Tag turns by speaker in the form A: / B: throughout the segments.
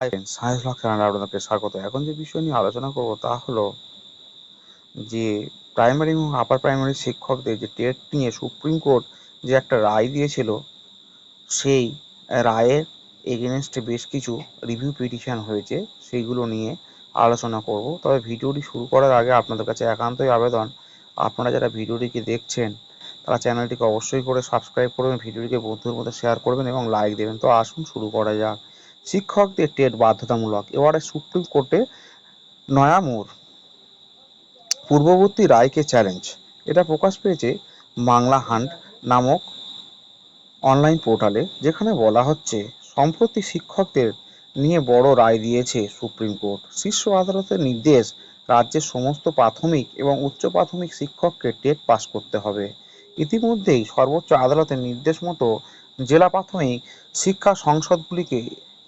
A: Science blog চ্যানেলে আপনাদেরকে স্বাগত। এখন যে বিষয় নিয়ে আলোচনা করব তা হলো যে প্রাইমারি এবং আপার প্রাইমারি শিক্ষকদের যে টেট নিয়ে সুপ্রিম কোর্ট যে একটা রায় দিয়েছিল, সেই রায়ের এগেনস্টে বেশ কিছু রিভিউ পিটিশন হয়েছে, সেইগুলো নিয়ে আলোচনা করব। তবে ভিডিওটি শুরু করার আগে আপনাদের কাছে একান্তই আবেদন, আপনারা যারা ভিডিওটিকে দেখছেন, তারা চ্যানেলটিকে অবশ্যই করে সাবস্ক্রাইব করবেন, ভিডিওটিকে বন্ধুর মধ্যে শেয়ার করবেন এবং লাইক দেবেন। তো আসুন শুরু করা যাক। শিক্ষকদের টেট বাধ্যতামূলক। এবারে সুপ্রিম কোর্টে নয়া মোড়। পূর্ববর্তী রায়কে চ্যালেঞ্জ এটা প্রকাশ পেয়েছে বাংলা হান্ট নামক অনলাইন পোর্টালে যেখানে বলা হচ্ছে, সম্প্রতি শিক্ষকদের নিয়ে বড় রায় দিয়েছে সুপ্রিম কোর্ট। শীর্ষ আদালতের নির্দেশ, রাজ্যের সমস্ত প্রাথমিক এবং উচ্চ প্রাথমিক শিক্ষককে টেট পাস করতে হবে। ইতিমধ্যেই সর্বোচ্চ আদালতের নির্দেশ মতো জেলা প্রাথমিক শিক্ষা সংসদগুলিকে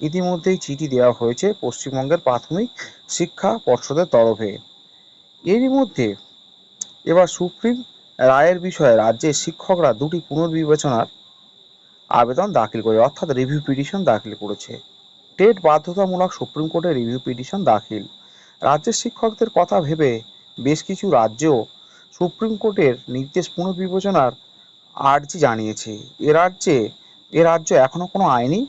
A: ইতিমধ্যেই চিঠি দেওয়া হয়েছে পশ্চিমবঙ্গের প্রাথমিক শিক্ষা পর্ষদের তরফে। এরই মধ্যে এবার সুপ্রিম রায়ের বিষয়ে রাজ্যের শিক্ষকরা দুটি পুনর্বিবেচনার আবেদন দাখিল করে, অর্থাৎ রিভিউ পিটিশন দাখিল করেছে। টেট বাধ্যতামূলক সুপ্রিম কোর্টে রিভিউ পিটিশন দাখিল। রাজ্যের শিক্ষকদের কথা ভেবে বেশ কিছু রাজ্য সুপ্রিম কোর্টের নির্দেশ পুনর্বিবেচনার আর্জি জানিয়েছে। এ রাজ্যে, এ রাজ্য এখনও কোনো আইনি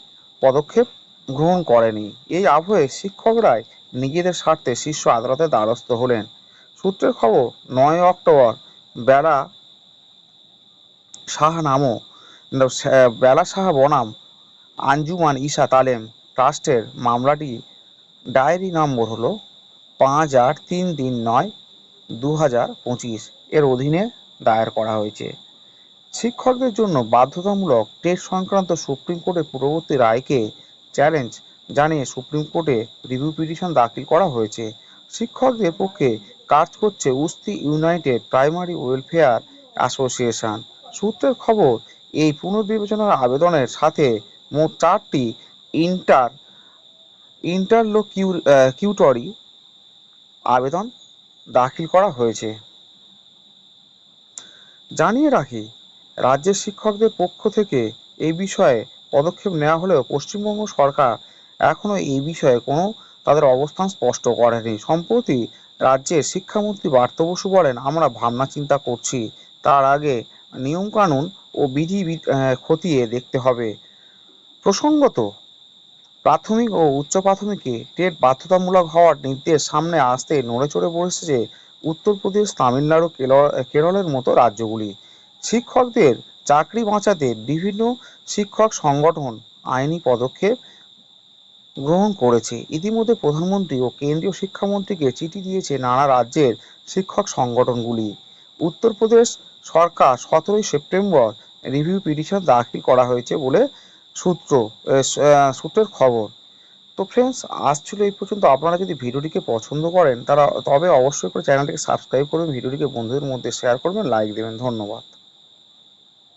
A: পদক্ষেপ গ্রহণ করেনি। এই আবহে শিক্ষকরাই নিজেদের স্বার্থে শীর্ষ আদালতের দ্বারস্থ হলেন। সূত্রের খবর, নয় অক্টোবর বেলা শাহ নামও বেলা শাহ বনাম, আঞ্জুমান ঈশা তালেম ট্রাস্টের মামলাটি ডায়েরি নম্বর হলো পাঁচ আট তিন তিন নয় দু হাজার পঁচিশ। এর অধীনে দায়ের করা হয়েছে। শিক্ষকদের জন্য বাধ্যতামূলক টেট সংক্রান্ত সুপ্রিম কোর্টের পূর্ববর্তী রায়কে চ্যালেঞ্জ জানিয়ে সুপ্রিম কোর্টে রিভিউ পিটিশন দাখিল করা হয়েছে। শিক্ষকদের পক্ষে কাজ করছে উস্তি ইউনাইটেড প্রাইমারি ওয়েলফেয়ার অ্যাসোসিয়েশন। সূত্রের খবর, এই পুনর্বিবেচনার আবেদনের সাথে মোট চারটি ইন্টার ইন্টারলোকিউটরি আবেদন দাখিল করা হয়েছে। জানিয়ে রাখি, রাজ্যের শিক্ষকদের পক্ষ থেকে এই বিষয়ে পদক্ষেপ নেওয়া হলেও পশ্চিমবঙ্গ সরকার এখনও এই বিষয়ে কোনো তাদের অবস্থান স্পষ্ট করেনি। সম্প্রতি রাজ্যের শিক্ষামন্ত্রী পার্থ বসু বলেন, আমরা ভাবনা চিন্তা করছি। তার আগে নিয়মকানুন ও বিধি খতিয়ে দেখতে হবে। প্রসঙ্গত, প্রাথমিক ও উচ্চ প্রাথমিকে টেট বাধ্যতামূলক হওয়ার নির্দেশ সামনে আসতে নড়ে চড়ে বসেছে উত্তরপ্রদেশ, তামিলনাড়ু কেরলের মতো রাজ্যগুলি। শিক্ষকদের চাকরি বাঁচাতে বিভিন্ন শিক্ষক সংগঠন আইনি পদক্ষেপ গ্রহণ করেছে। ইতিমধ্যে প্রধানমন্ত্রী ও কেন্দ্রীয় শিক্ষামন্ত্রীকে চিঠি দিয়েছে নানা রাজ্যের শিক্ষক সংগঠনগুলি। উত্তরপ্রদেশ সরকার সতেরোই সেপ্টেম্বর রিভিউ পিটিশন দাখিল করা হয়েছে বলে সূত্র সূত্রের খবর। তো ফ্রেন্ডস আজ ছিল এই পর্যন্ত। আপনারা যদি ভিডিওটিকে পছন্দ করেন, তারা, তবে অবশ্যই করে চ্যানেলটিকে সাবস্ক্রাইব করবেন, ভিডিওটিকে বন্ধুদের মধ্যে শেয়ার করবেন লাইক দেবেন। ধন্যবাদ।